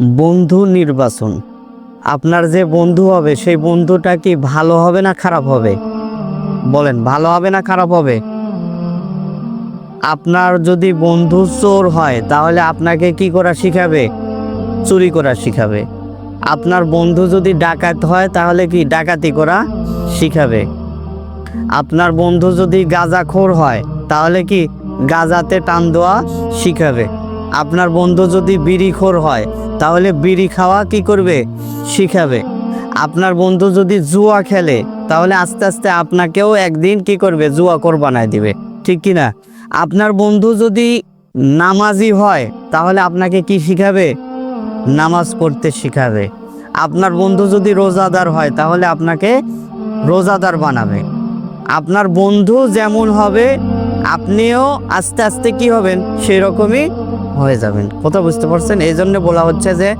বন্ধু নির্বাচন। আপনার যে বন্ধু হবে, সেই বন্ধুটা কি ভালো হবে না খারাপ হবে? বলেন, ভালো হবে না খারাপ হবে? আপনার যদি বন্ধু চোর হয়, তাহলে আপনাকে কি করা শিখাবে? চুরি করা শিখাবে। আপনার বন্ধু যদি ডাকাত হয়, তাহলে কি ডাকাতি করা শিখাবে? আপনার বন্ধু যদি গাঁজাখোর হয়, তাহলে কি গাঁজাতে টান দেওয়া শিখাবে? আপনার বন্ধু যদি বিড়িখোর হয়, তাহলে বিড়ি খাওয়া কি করবে? শিখাবে। আপনার বন্ধু যদি জুয়া খেলে, তাহলে আস্তে আস্তে আপনাকেও একদিন কি করবে? জুয়া কর বানায় দিবে। ঠিক কি না আপনার বন্ধু যদি নামাজি হয়, তাহলে আপনাকে কি শিখাবে? নামাজ পড়তে শিখাবে। আপনার বন্ধু যদি রোজাদার হয়, তাহলে আপনাকে রোজাদার বানাবে। আপনার বন্ধু যেমন হবে আপনিও আস্তে আস্তে কি হবেন? সেরকমই হয়ে যাবেন। কথা বুঝতে পারছেন? এই জন্য বলা হচ্ছে যে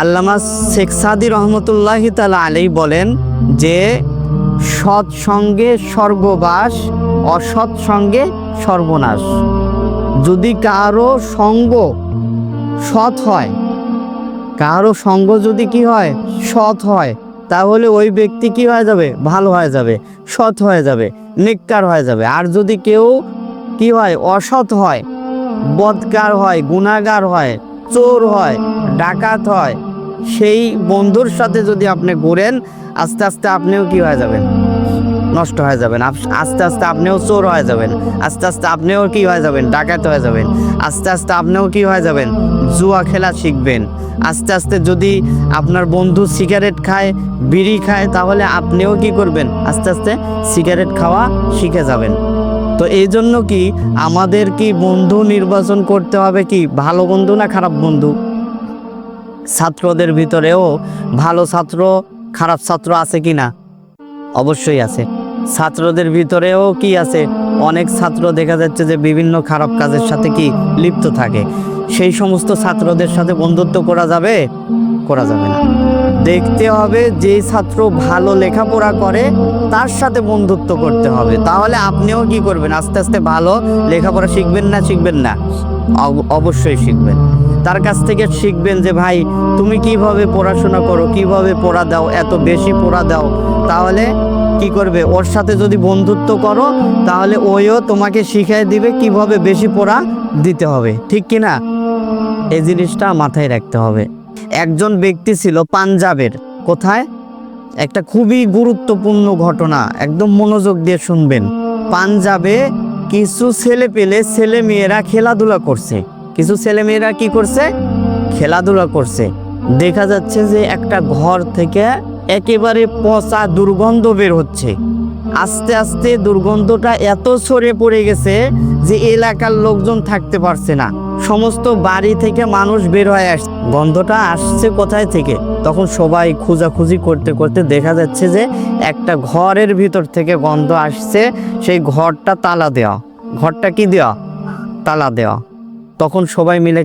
আল্লামা শেখ সাদি রহমতুল্লাহ তালা আলী বলেন যে সৎ সঙ্গে স্বর্গবাস অসৎ সঙ্গে সর্বনাশ। যদি কারও সঙ্গ সৎ হয়, কারও সঙ্গ যদি কি হয়, সৎ হয়, তাহলে ওই ব্যক্তি কি হয়ে যাবে? ভালো হয়ে যাবে, সৎ হয়ে যাবে। নিকার হয়ে যাবে। আর যদি কেউ কি হয়, অসৎ হয়, বদকার হয় গুণাগার হয়, চোর হয়, ডাকাত হয়, সেই বন্ধুর সাথে যদি আপনি ঘুরেন, আস্তে আস্তে আপনিও কি হয়ে যাবেন? নষ্ট হয়ে যাবেন। আস্তে আস্তে আপনিও চোর হয়ে যাবেন। আস্তে আস্তে আপনিও কি হয়ে যাবেন? ডাকাত হয়ে যাবেন। আস্তে আস্তে আপনিও কি হয়ে যাবেন? জুয়া খেলা শিখবেন। আস্তে আস্তে যদি আপনার বন্ধু সিগারেট খায়, বিড়ি খায়, তাহলে আপনিও কি করবেন? আস্তে আস্তে সিগারেট খাওয়া শিখে যাবেন। তো এই জন্য কি আমাদের কি বন্ধু নির্বাচন করতে হবে কি? ভালো বন্ধু না খারাপ বন্ধু? ছাত্রদের ভিতরেও ভালো ছাত্র, খারাপ ছাত্র আছে কি না? অবশ্যই আছে। ছাত্রদের ভিতরেও কি আছে? অনেক ছাত্র দেখা যাচ্ছে যে বিভিন্ন খারাপ কাজের সাথে কি লিপ্ত থাকে। সেই সমস্ত ছাত্রদের সাথে বন্ধুত্ব করা যাবে? করা যাবে না। দেখতে হবে যে ছাত্র ভালো লেখাপড়া করে, তার সাথে বন্ধুত্ব করতে হবে। তাহলে আপনিও কি করবেন? আস্তে আস্তে ভালো লেখাপড়া শিখবেন না শিখবেন না? অব- অবশ্যই শিখবেন। তার কাছ থেকে শিখবেন যে, ভাই, তুমি কীভাবে পড়াশোনা করো? কীভাবে পড়া দাও? এত বেশি পড়া দাও? তাহলে কি করবে? ওর সাথে যদি বন্ধুত্ব করো, তাহলে ওইও তোমাকে শিখিয়ে দিবে কীভাবে বেশি পড়া দিতে হবে। ঠিক কি না? এই জিনিসটা মাথায় রাখতে হবে। একজন ব্যক্তি ছিল পাঞ্জাবের। কোথায়? একটা খুবই গুরুত্বপূর্ণ ঘটনা। একদম মনোযোগ দিয়ে শুনবেন। পাঞ্জাবে কিছু ছেলে পেলে ছেলে মেয়েরা খেলাধুলা করছে। কিছু ছেলে মেয়েরা কি করছে? খেলাধুলা করছে। দেখা যাচ্ছে যে একটা ঘর থেকে একেবারে পচা দুর্গন্ধ বের হচ্ছে। আস্তে আস্তে দুর্গন্ধটা এত ছড়িয়ে পড়ে গেছে যে এলাকার লোকজন থাকতে পারছে না। সমস্ত বাড়ি থেকে মানুষ বের হয়ে আসছে গন্ধটা আসছে কোথায় থেকে? তখন সবাই খোঁজাখুঁজি করতে করতে দেখা যাচ্ছে যে একটা ঘরের ভিতর থেকে গন্ধ আসছে। সেই ঘরটা তালা দেওয়া ঘরটা কি দেওয়া তালা দেওয়া তখন সবাই মিলে